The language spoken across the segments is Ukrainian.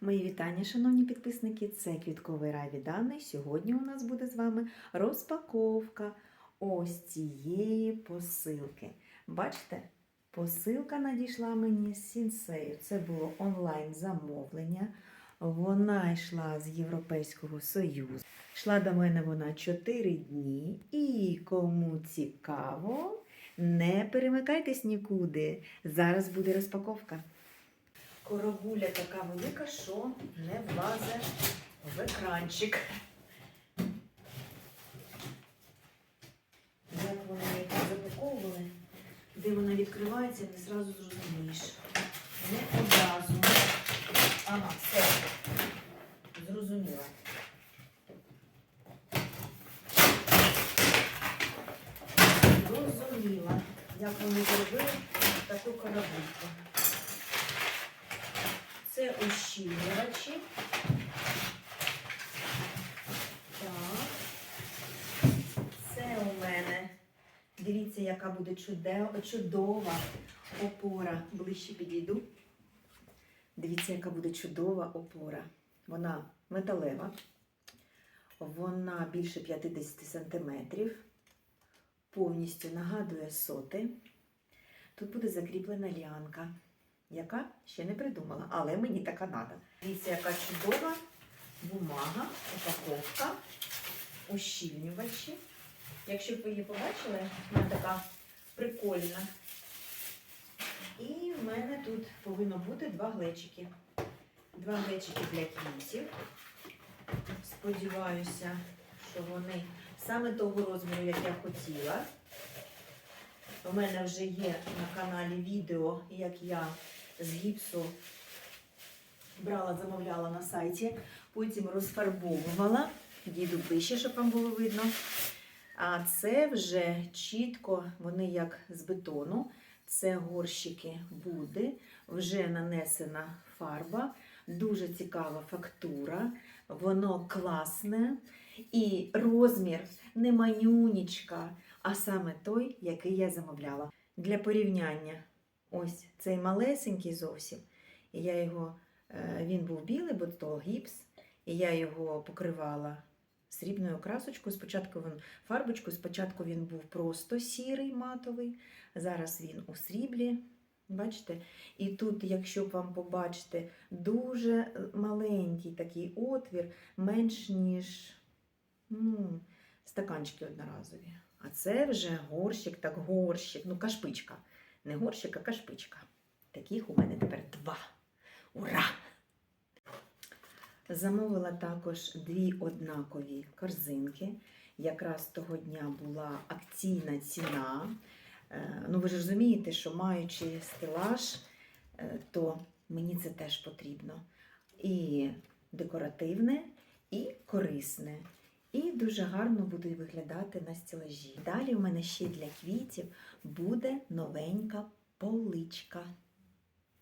Мої вітання, шановні підписники. Це квітковий рай від Анни. Сьогодні у нас буде з вами розпаковка ось цієї посилки. Бачите, посилка надійшла мені з сінсею. Це було онлайн замовлення. Вона йшла з Європейського Союзу. Йшла до мене вона 4 дні. І кому цікаво, не перемикайтесь нікуди. Зараз буде розпаковка. Коробуля така велика, що не влазить в екранчик. Як вони її запаковували, де вона відкривається, не зразу зрозумієш. Не одразу. Ага, все. Зрозуміла. Зрозуміла, як вони зробили таку коробульку. Це ощільнювачі. Так. Це у мене. Дивіться, яка буде чудова опора. Ближче підійду. Дивіться, яка буде чудова опора. Вона металева. Вона більше 50 сантиметрів. Повністю нагадує соти. Тут буде закріплена ліанка яка ще не придумала, але мені така надо. Дивіться, яка чудова бумага, упаковка, ущільнювачі. Якщо б ви її побачили, вона така прикольна. І в мене тут повинно бути два глечики. Два глечики для квітів. Сподіваюся, що вони саме того розміру, як я хотіла. У мене вже є на каналі відео, як я з гіпсу брала, замовляла на сайті, потім розфарбовувала. Діду ближче, щоб вам було видно. А це вже чітко, вони як з бетону. Це горщики буде, вже нанесена фарба, дуже цікава фактура, воно класне. І розмір не манюнічка, а саме той, який я замовляла. Для порівняння, ось цей малесенький зовсім. І я його, е, він був білий, бо то гіпс, і я його покривала срібною красочкою. Спочатку він фарбочкою, спочатку він був просто сірий матовий, зараз він у сріблі. Бачите? І тут, якщо б вам побачити, дуже маленький такий отвір, менш ніж ну, стаканчики одноразові. А це вже горщик, так горщик, ну кашпичка. Не горщик, а кашпичка. Таких у мене тепер два. Ура! Замовила також дві однакові корзинки. Якраз того дня була акційна ціна. Е, Ну, ви ж розумієте, що маючи стелаж, е, то мені це теж потрібно. І декоративне, і корисне. І дуже гарно буде виглядати на стелажі. Далі у мене ще для квітів буде новенька поличка.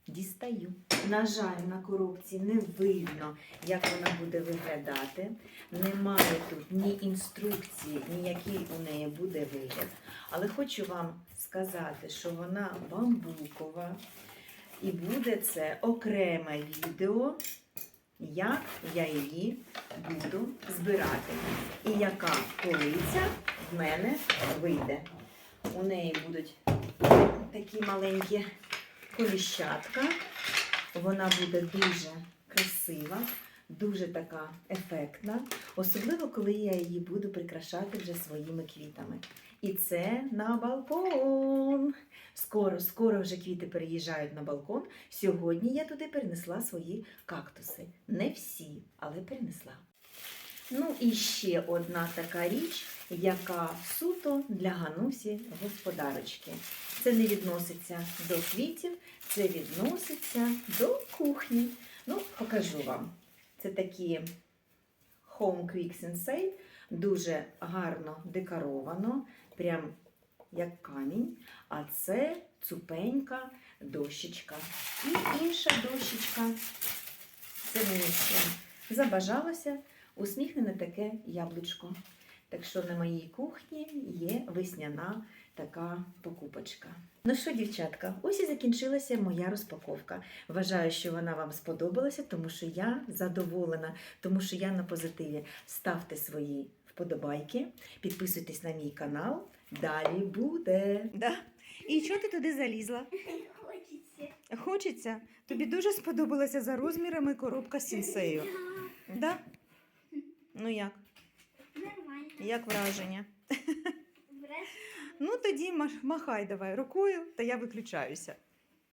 Дістаю. На жаль, на коробці не видно, як вона буде виглядати. Немає тут ні інструкції, ні який у неї буде вигляд. Але хочу вам сказати, що вона бамбукова. І буде це окреме відео, як я її буду збирати. І яка полиця в мене вийде. У неї будуть такі маленькі коліщатка. Вона буде дуже красива, дуже така ефектна. Особливо, коли я її буду прикрашати вже своїми квітами. І це на балкон. Скоро, скоро вже квіти переїжджають на балкон. Сьогодні я туди перенесла свої кактуси. Не всі, але перенесла. Ну і ще одна така річ, яка суто для Ганусі господарочки. Це не відноситься до квітів, це відноситься до кухні. Ну, покажу вам. Це такі Home Quick Sensei, дуже гарно декоровано, прям як камінь. А це цупенька дощечка. І інша дощечка. Це мені ще забажалося усміхнене таке яблучко. Так що на моїй кухні є весняна така покупочка. Ну що, дівчатка, ось і закінчилася моя розпаковка. Вважаю, що вона вам сподобалася, тому що я задоволена, тому що я на позитиві. Ставте свої вподобайки, підписуйтесь на мій канал. Далі буде. Да? І що ти туди залізла? Хочеться. Хочеться? Тобі дуже сподобалася за розмірами коробка з сінсею. Да? Ну як? Як враження? Ну тоді мах- махай давай рукою, та я виключаюся.